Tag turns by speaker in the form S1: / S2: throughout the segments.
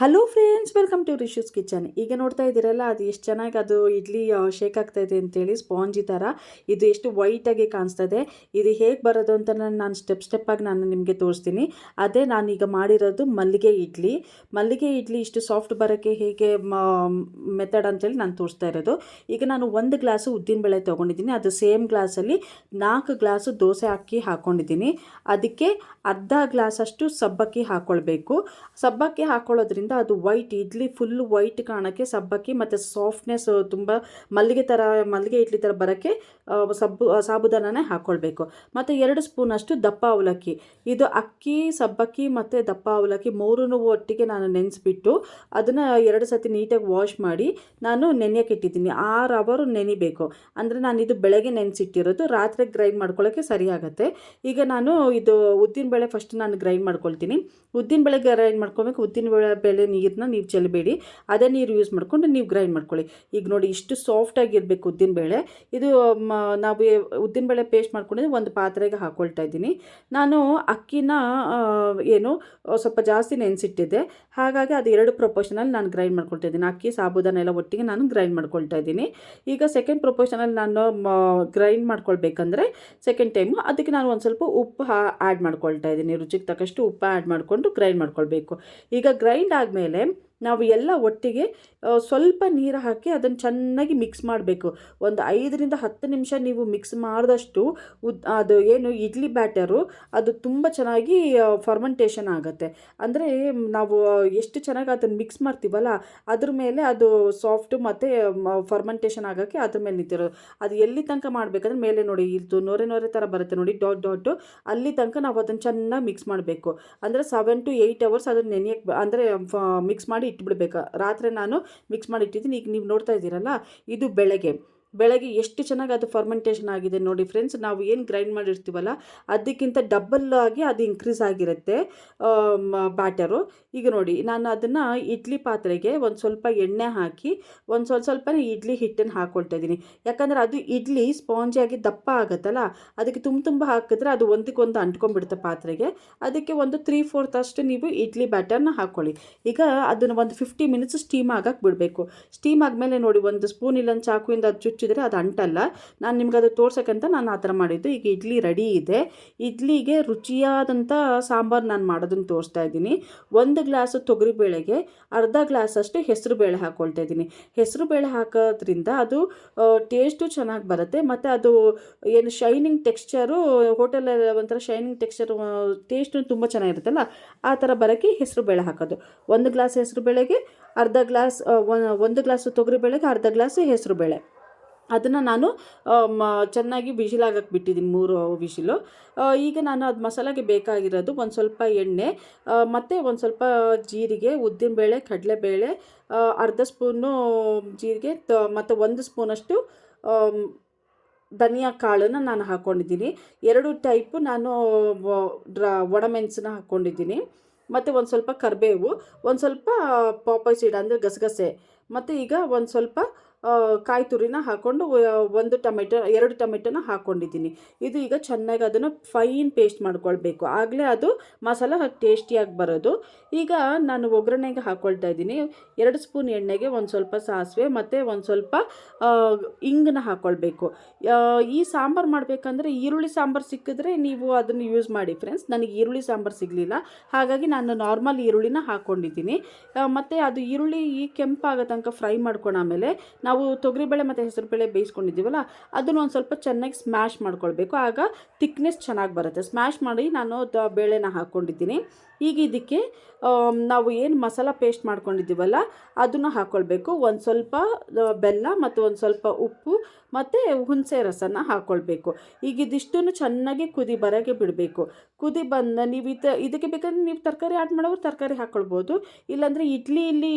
S1: Hello friends welcome to Rishu's kitchen ಈಗ ನೋಡ್ತಾ ಇದ್ದೀರಲ್ಲ, ಅದು ಎಷ್ಟು ಚೆನ್ನಾಗಿ ಅದು ಇಡ್ಲಿ ಶೇಕ್ ಆಗ್ತಾ ಇದೆ ಅಂತೇಳಿ, ಸ್ಪಾಂಜಿ ಥರ ಇದು ಎಷ್ಟು ವೈಟಾಗಿ ಕಾಣಿಸ್ತದೆ ಇದು. ಹೇಗೆ ಬರೋದು ಅಂತ ನಾನು ನಾನು ಸ್ಟೆಪ್ ಸ್ಟೆಪ್ಪಾಗಿ ನಾನು ನಿಮಗೆ ತೋರಿಸ್ತೀನಿ. ಅದೇ ನಾನೀಗ ಮಾಡಿರೋದು ಮಲ್ಲಿಗೆ ಇಡ್ಲಿ. ಮಲ್ಲಿಗೆ ಇಡ್ಲಿ ಇಷ್ಟು ಸಾಫ್ಟ್ ಬರೋಕ್ಕೆ ಹೇಗೆ ಮೆಥಡ್ ಅಂತೇಳಿ ನಾನು ತೋರಿಸ್ತಾ ಇರೋದು. ಈಗ ನಾನು ಒಂದು ಗ್ಲಾಸು ಉದ್ದಿನಬೇಳೆ ತೊಗೊಂಡಿದ್ದೀನಿ. ಅದು ಸೇಮ್ ಗ್ಲಾಸಲ್ಲಿ ನಾಲ್ಕು ಗ್ಲಾಸು ದೋಸೆ ಅಕ್ಕಿ ಹಾಕ್ಕೊಂಡಿದ್ದೀನಿ ಅದಕ್ಕೆ ಅರ್ಧ ಗ್ಲಾಸಷ್ಟು ಸಬ್ಬಕ್ಕಿ ಹಾಕ್ಕೊಳ್ಬೇಕು ಸಬ್ಬಕ್ಕಿ ಹಾಕ್ಕೊಳ್ಳೋದ್ರಿಂದ ಅದು ವೈಟ್ ಇಡ್ಲಿ ಫುಲ್ ವೈಟ್ ಕಾಣೋಕ್ಕೆ ಸಬ್ಬಕ್ಕಿ ಮತ್ತು ಸಾಫ್ಟ್ನೆಸ್ ತುಂಬ ಮಲ್ಲಿಗೆ ಥರ ಮಲ್ಲಿಗೆ ಇಡ್ಲಿ ಥರ ಬರೋಕ್ಕೆ ಸಬ್ಬು ಸಾಬುದಾನನೇ ಹಾಕ್ಕೊಳ್ಬೇಕು ಮತ್ತು ಎರಡು ಸ್ಪೂನಷ್ಟು ದಪ್ಪ ಅವಲಕ್ಕಿ. ಇದು ಅಕ್ಕಿ, ಸಬ್ಬಕ್ಕಿ ಮತ್ತು ದಪ್ಪ ಅವಲಕ್ಕಿ ಮೂರೂ ಒಟ್ಟಿಗೆ ನಾನು ನೆನೆಸ್ಬಿಟ್ಟು ಅದನ್ನು ಎರಡು ಸತಿ ನೀಟಾಗಿ ವಾಶ್ ಮಾಡಿ ನಾನು ನೆನೆಯೋಕೆ ಇಟ್ಟಿದ್ದೀನಿ. ಆರು ಅವರು ನೆನಿಬೇಕು. ಅಂದರೆ ನಾನು ಇದು ಬೆಳಗ್ಗೆ ನೆನೆಸಿಟ್ಟಿರೋದು. ರಾತ್ರಿ ಗ್ರೈಂಡ್ ಮಾಡ್ಕೊಳ್ಳೋಕ್ಕೆ ಸರಿ ಈಗ ನಾನು ಇದು ಉದ್ದಿನ ಬೇಳೆ ಫಸ್ಟ್ ನಾನು ಗ್ರೈಂಡ್ ಮಾಡ್ಕೊಳ್ತೀನಿ. ಉದ್ದಿನಬೇಳೆ ಗ್ರೈಂಡ್ ಮಾಡ್ಕೊಬೇಕು. ಉದ್ದಿನ ಬೇಳೆ ನೀರನ್ನ ನೀವು ಚೆಲ್ಲಬೇಡಿ ಅದೇ ನೀರು ಯೂಸ್ ಮಾಡಿಕೊಂಡು ನೀವು ಗ್ರೈಂಡ್ ಮಾಡ್ಕೊಳ್ಳಿ. ಈಗ ನೋಡಿ ಇಷ್ಟು ಸಾಫ್ಟಾಗಿರಬೇಕು ಉದ್ದಿನಬೇಳೆ ಇದು ನಾವು ಉದ್ದಿನಬೇಳೆ ಪೇಸ್ಟ್ ಮಾಡ್ಕೊಂಡಿದ್ದು ಒಂದು ಪಾತ್ರೆಗೆ ಹಾಕ್ಕೊಳ್ತಾ ಇದ್ದೀನಿ. ನಾನು ಅಕ್ಕಿನ ಏನು, ಸ್ವಲ್ಪ ಜಾಸ್ತಿ ನೆನೆಸಿಟ್ಟಿದ್ದೆ. ಹಾಗಾಗಿ ಅದು ಎರಡು ಪ್ರೊಪೋಷನಲ್ಲಿ ನಾನು ಗ್ರೈಂಡ್ ಮಾಡ್ಕೊಳ್ತಾ ಇದ್ದೀನಿ. ಅಕ್ಕಿ ಸಾಬುದಾನ ಎಲ್ಲ ಒಟ್ಟಿಗೆ ನಾನು ಗ್ರೈಂಡ್ ಮಾಡ್ಕೊಳ್ತಾ ಇದ್ದೀನಿ. ಈಗ ಸೆಕೆಂಡ್ ಪ್ರೊಪೋಷನಲ್ಲಿ ನಾನು ಗ್ರೈಂಡ್ ಮಾಡ್ಕೊಳ್ಬೇಕಂದ್ರೆ ಸೆಕೆಂಡ್ ಟೈಮು ಅದಕ್ಕೆ ನಾನು ಒಂದು ಸ್ವಲ್ಪ ಉಪ್ಪು ಆ್ಯಡ್ ಮಾಡ್ಕೊಳ್ತಾ ಇದ್ದೀನಿ. ರುಚಿಗೆ ತಕ್ಕಷ್ಟು ಉಪ್ಪು ಆ್ಯಡ್ ಮಾಡಿಕೊಂಡು ಗ್ರೈಂಡ್ ಮಾಡ್ಕೊಳ್ಬೇಕು. ಈಗ ಗ್ರೈಂಡ್ ಆದಮೇಲೆ ನಾವು ಎಲ್ಲ ಒಟ್ಟಿಗೆ ಸ್ವಲ್ಪ ನೀರು ಹಾಕಿ ಅದನ್ನು ಚೆನ್ನಾಗಿ ಮಿಕ್ಸ್ ಮಾಡಬೇಕು. ಒಂದು ಐದರಿಂದ ಹತ್ತು ನಿಮಿಷ ನೀವು ಮಿಕ್ಸ್ ಮಾಡಿದಷ್ಟು ಉದ್, ಅದು ಏನು ಇಡ್ಲಿ ಬ್ಯಾಟರು ಅದು ತುಂಬ ಚೆನ್ನಾಗಿ ಫರ್ಮೆಂಟೇಷನ್ ಆಗುತ್ತೆ. ಅಂದರೆ ನಾವು ಎಷ್ಟು ಚೆನ್ನಾಗಿ ಅದನ್ನು ಮಿಕ್ಸ್ ಮಾಡ್ತೀವಲ್ಲ, ಅದ್ರ ಮೇಲೆ ಅದು ಸಾಫ್ಟು ಮತ್ತು ಫರ್ಮೆಂಟೇಷನ್ ಆಗೋಕ್ಕೆ ಅದ್ರ ಮೇಲೆ ನಿಂತಿರೋದು. ಅದು ಎಲ್ಲಿ ತನಕ ಮಾಡಬೇಕಂದ್ರೆ ಮೇಲೆ ನೋಡಿ, ಇದು ನೋರೆ ನೊರೆ ಥರ ಬರುತ್ತೆ ನೋಡಿ, ಡಾಟ್ ಡಾಟು, ಅಲ್ಲಿ ತನಕ ನಾವು ಅದನ್ನು ಚೆನ್ನಾಗಿ ಮಿಕ್ಸ್ ಮಾಡಬೇಕು. ಅಂದರೆ ಸೆವೆನ್ ಟು ಏಯ್ಟ್ ಅವರ್ಸ್ ಅದನ್ನು ನೆನೆಯಕ್ಕೆ ಅಂದರೆ ಮಿಕ್ಸ್ ಮಾಡಿ ಇಟ್ಬಿಡ್ಬೇಕು? ರಾತ್ರಿ ನಾನು ಮಿಕ್ಸ್ ಮಾಡಿ ಇಟ್ಟಿದ್ದೀನಿ. ಈಗ ನೀವು ನೋಡ್ತಾ ಇದ್ದೀರಲ್ಲ ಇದು ಬೆಳಗ್ಗೆ. ಬೆಳಗ್ಗೆ ಎಷ್ಟು ಚೆನ್ನಾಗಿ ಅದು ಫರ್ಮೆಂಟೇಷನ್ ಆಗಿದೆ ನೋಡಿ ಫ್ರೆಂಡ್ಸ್ ನಾವು ಏನು ಗ್ರೈಂಡ್ ಮಾಡಿರ್ತೀವಲ್ಲ, ಅದಕ್ಕಿಂತ ಡಬಲ್ ಆಗಿ ಅದು ಇನ್ಕ್ರೀಸ್ ಆಗಿರುತ್ತೆ ಬ್ಯಾಟರು ಈಗ ನೋಡಿ, ನಾನು ಅದನ್ನು ಇಡ್ಲಿ ಪಾತ್ರೆಗೆ ಒಂದು ಸ್ವಲ್ಪ ಎಣ್ಣೆ ಹಾಕಿ, ಒಂದು ಸ್ವಲ್ಪ ಸ್ವಲ್ಪನೇ ಇಡ್ಲಿ ಹಿಟ್ಟನ್ನು ಹಾಕ್ಕೊಳ್ತಾ ಇದ್ದೀನಿ. ಯಾಕಂದರೆ ಅದು ಇಡ್ಲಿ ಸ್ಪಾಂಜಿಯಾಗಿ ದಪ್ಪ ಆಗುತ್ತಲ್ಲ, ಅದಕ್ಕೆ ತುಂಬ ತುಂಬ ಹಾಕಿದ್ರೆ ಅದು ಒಂದಕ್ಕೊಂದು ಅಂಟ್ಕೊಂಡ್ಬಿಡುತ್ತೆ ಪಾತ್ರೆಗೆ. ಅದಕ್ಕೆ ಒಂದು ತ್ರೀ ಫೋರ್ತ್ ಅಷ್ಟು ನೀವು ಇಡ್ಲಿ ಬ್ಯಾಟರ್ನ ಹಾಕ್ಕೊಳ್ಳಿ ಈಗ ಅದನ್ನು ಒಂದು ಫಿಫ್ಟಿ ಮಿನಿಟ್ಸ್ ಸ್ಟೀಮ್ ಆಗಕ್ಕೆ ಬಿಡಬೇಕು. ಸ್ಟೀಮ್ ಆದಮೇಲೆ ನೋಡಿ, ಒಂದು ಸ್ಪೂನ್ ಇಲ್ಲೊಂದು ಚಾಕುವಿಂದ ಅದು ಚುಚ್ಚಿದ್ರೆ ಅದು ಅಂಟಲ್ಲ. ನಾನು ನಿಮ್ಗೆ ಅದು ತೋರ್ಸೋಕ್ಕಂತ ನಾನು ಆ ಥರ ಮಾಡಿದ್ದು. ಈಗ ಇಡ್ಲಿ ರೆಡಿ ಇದೆ. ಇಡ್ಲಿಗೆ ರುಚಿಯಾದಂಥ ಸಾಂಬಾರು ನಾನು ಮಾಡೋದನ್ನು ತೋರಿಸ್ತಾ ಇದ್ದೀನಿ. ಒಂದು ಗ್ಲಾಸು ತೊಗರಿಬೇಳೆಗೆ ಅರ್ಧ ಗ್ಲಾಸ್ ಅಷ್ಟು ಹೆಸರು ಬೇಳೆ ಹಾಕ್ಕೊಳ್ತಾ ಇದ್ದೀನಿ. ಹೆಸರು ಬೇಳೆ ಹಾಕೋದ್ರಿಂದ ಅದು ಟೇಸ್ಟು ಚೆನ್ನಾಗಿ ಬರುತ್ತೆ. ಮತ್ತು ಅದು ಏನು ಶೈನಿಂಗ್ ಟೆಕ್ಸ್ಚರು ಹೋಟೆಲಲ್ಲಿ ಒಂಥರ ಶೈನಿಂಗ್ ಟೆಕ್ಸ್ಚರ್ ಟೇಸ್ಟು ತುಂಬ ಚೆನ್ನಾಗಿರುತ್ತಲ್ಲ, ಆ ಥರ ಬರೋಕ್ಕೆ ಹೆಸರು ಬೇಳೆ ಹಾಕೋದು. ಒಂದು ಗ್ಲಾಸ್ ಹೆಸರು ಬೇಳೆಗೆ, ಅರ್ಧ ಗ್ಲಾಸ್ ಒಂದು ಗ್ಲಾಸು ತೊಗರಿಬೇಳೆಗೆ ಅರ್ಧ ಗ್ಲಾಸು ಹೆಸರು ಬೇಳೆ. ಅದನ್ನು ನಾನು ಚೆನ್ನಾಗಿ ಬಿಸಿಲಾಗಕ್ಕೆ ಬಿಟ್ಟಿದ್ದೀನಿ, ಮೂರು ವಿಶಿಲು. ಈಗ ನಾನು ಅದು ಮಸಾಲೆಗೆ ಬೇಕಾಗಿರೋದು ಒಂದು ಸ್ವಲ್ಪ ಎಣ್ಣೆ ಮತ್ತು ಒಂದು ಸ್ವಲ್ಪ ಜೀರಿಗೆ ಉದ್ದಿನಬೇಳೆ ಕಡಲೆಬೇಳೆ ಅರ್ಧ ಸ್ಪೂನು ಜೀರಿಗೆ, ತ, ಮತ್ತು ಒಂದು ಸ್ಪೂನಷ್ಟು ಧನಿಯಾ ಕಾಳನ್ನು ನಾನು ಹಾಕ್ಕೊಂಡಿದ್ದೀನಿ ಎರಡು ಟೈಪು ನಾನು ಡ್ರಾ ಒಣಮೆಣಸನ್ನ ಹಾಕ್ಕೊಂಡಿದ್ದೀನಿ ಮತ್ತು ಒಂದು ಸ್ವಲ್ಪ ಕರಿಬೇವು, ಒಂದು ಸ್ವಲ್ಪ ಪಾಪಾಯ್ ಸೀಡ್ ಅಂದರೆ ಗಸಗಸೆ, ಮತ್ತು ಈಗ ಒಂದು ಸ್ವಲ್ಪ ಕಾಯಿ ತುರಿನ ಹಾಕ್ಕೊಂಡು ಒಂದು ಟೊಮೆಟೊ, ಎರಡು ಟೊಮೆಟೊನ ಹಾಕ್ಕೊಂಡಿದ್ದೀನಿ ಇದು ಈಗ ಚೆನ್ನಾಗಿ ಅದನ್ನು ಫೈನ್ ಪೇಸ್ಟ್ ಮಾಡ್ಕೊಳ್ಬೇಕು. ಆಗಲೇ ಅದು ಮಸಾಲ ಟೇಸ್ಟಿಯಾಗಿ ಬರೋದು. ಈಗ ನಾನು ಒಗ್ಗರಣೆಗೆ ಹಾಕ್ಕೊಳ್ತಾ ಇದ್ದೀನಿ. ಎರಡು ಸ್ಪೂನ್ ಎಣ್ಣೆಗೆ ಒಂದು ಸ್ವಲ್ಪ ಸಾಸಿವೆ ಮತ್ತು ಒಂದು ಸ್ವಲ್ಪ ಇಂಗನ್ನ ಹಾಕ್ಕೊಳ್ಬೇಕು ಈ ಸಾಂಬಾರು ಮಾಡಬೇಕಂದ್ರೆ ಈರುಳ್ಳಿ ಸಾಂಬಾರು ಸಿಕ್ಕಿದ್ರೆ ನೀವು ಅದನ್ನು ಯೂಸ್ ಮಾಡಿ ಫ್ರೆಂಡ್ಸ್ ನನಗೆ ಈರುಳ್ಳಿ ಸಾಂಬಾರು ಸಿಗಲಿಲ್ಲ. ಹಾಗಾಗಿ ನಾನು ನಾರ್ಮಲ್ ಈರುಳ್ಳಿನ ಹಾಕ್ಕೊಂಡಿದ್ದೀನಿ ಮತ್ತು ಅದು ಈರುಳ್ಳಿ ಈ ಕೆಂಪಾಗೋ ತನಕ ಫ್ರೈ ಮಾಡ್ಕೊಂಡಾಮೇಲೆ ನಾವು ತೊಗರಿಬೇಳೆ ಮತ್ತು ಹೆಸರುಬೇಳೆ ಬೇಯಿಸ್ಕೊಂಡಿದ್ದೀವಲ್ಲ, ಅದನ್ನು ಒಂದು ಸ್ವಲ್ಪ ಚೆನ್ನಾಗಿ ಸ್ಮ್ಯಾಶ್ ಮಾಡ್ಕೊಳ್ಬೇಕು. ಆಗ ತಿಕ್ನೆಸ್ ಚೆನ್ನಾಗಿ ಬರುತ್ತೆ. ಸ್ಮ್ಯಾಶ್ ಮಾಡಿ ನಾನು ಬೇಳೆನ ಹಾಕ್ಕೊಂಡಿದ್ದೀನಿ ಈಗ ಇದಕ್ಕೆ ನಾವು ಏನು ಮಸಾಲ ಪೇಸ್ಟ್ ಮಾಡ್ಕೊಂಡಿದ್ದೀವಲ್ಲ, ಅದನ್ನು ಹಾಕ್ಕೊಳ್ಬೇಕು ಒಂದು ಸ್ವಲ್ಪ ಬೆಲ್ಲ ಮತ್ತು ಒಂದು ಸ್ವಲ್ಪ ಉಪ್ಪು ಮತ್ತು ಹುಣಸೆ ರಸನ ಹಾಕ್ಕೊಳ್ಬೇಕು ಈಗ ಇದಿಷ್ಟನ್ನು ಚೆನ್ನಾಗಿ ಕುದಿ ಬರಗೆ ಬಿಡಬೇಕು. ಕುದಿ ಬಂದ ನೀವು ಇದು, ಇದಕ್ಕೆ ಬೇಕಂದ್ರೆ ನೀವು ತರಕಾರಿ ಆ್ಯಡ್ ಮಾಡೋರು ತರಕಾರಿ ಹಾಕ್ಕೊಳ್ಬೋದು ಇಲ್ಲಾಂದರೆ ಇಡ್ಲಿ, ಇಲ್ಲಿ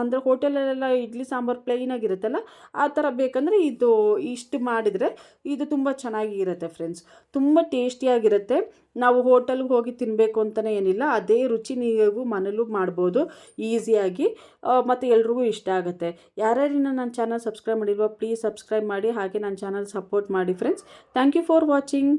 S1: ಅಂದರೆ ಹೋಟೆಲಲ್ಲೆಲ್ಲ ಇಡ್ಲಿ, ಸಾಂಬಾರು ಪ್ಲೈನ್ ಆಗಿರುತ್ತಲ್ಲ ಆ ಥರ ಬೇಕಂದರೆ ಇದು ಇಷ್ಟು ಮಾಡಿದರೆ ಇದು ತುಂಬ ಚೆನ್ನಾಗಿ ಇರುತ್ತೆ ಫ್ರೆಂಡ್ಸ್ ತುಂಬ ಟೇಸ್ಟಿಯಾಗಿರುತ್ತೆ ನಾವು ಹೋಟೆಲ್ಗೆ ಹೋಗಿ ತಿನ್ನಬೇಕು ಅಂತಲೇ ಏನಿಲ್ಲ, ಅದೇ ರುಚಿ ನೀವು ಮನೇಲೂ ಮಾಡ್ಬೋದು ಈಸಿಯಾಗಿ ಮತ್ತು ಎಲ್ರಿಗೂ ಇಷ್ಟ ಆಗುತ್ತೆ. ಯಾರ್ಯಾರಿನ ನನ್ನ ಚಾನಲ್ ಸಬ್ಸ್ಕ್ರೈಬ್ ಮಾಡಿಲ್ವೋ ಪ್ಲೀಸ್ ಸಬ್ಸ್ಕ್ರೈಬ್ ಮಾಡಿ, ಹಾಗೆ ನನ್ನ ಚಾನಲ್ ಸಪೋರ್ಟ್ ಮಾಡಿ friends thank you for watching